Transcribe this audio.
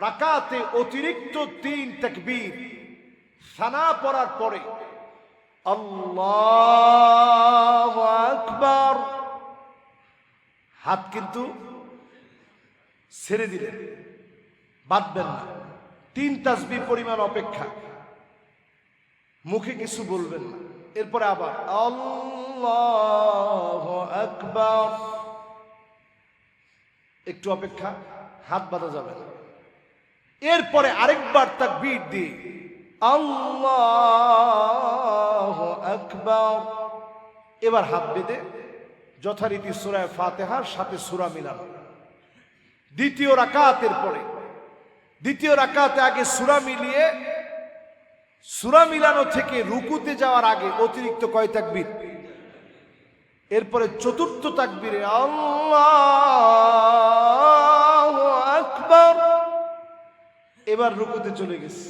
রাকাতে অতিরিক্ত তিন তাকবীর সানা পড়ার পরে, আল্লাহ আকবার। হাত কিন্তু ছেড়ে দিলেন, বাঁধবেন না। তিন তাসবি পরিমাণ অপেক্ষা। মুখে কিছু বলবেন না। এরপরে আবার, আল্লাহ আকবার। একটু অপেক্ষা, হাত বাঁধা যাবে না। এরপরে আরেকবার তাক বিট দিয়ে আল্লাহ আকবার। এবার হাত বেঁধে যথারীতি সুরায় ফাতেহার সাথে সুরা মিলানো। দ্বিতীয় রাকাতের পরে, দ্বিতীয় রাকাতে আগে সুরা মিলিয়ে, সুরা মিলানো থেকে রুকুতে যাওয়ার আগে অতিরিক্ত কয় তাকবীর? এরপরে চতুর্থ তাকবীরে আল্লাহ এবার রুকুতে চলে গেছে।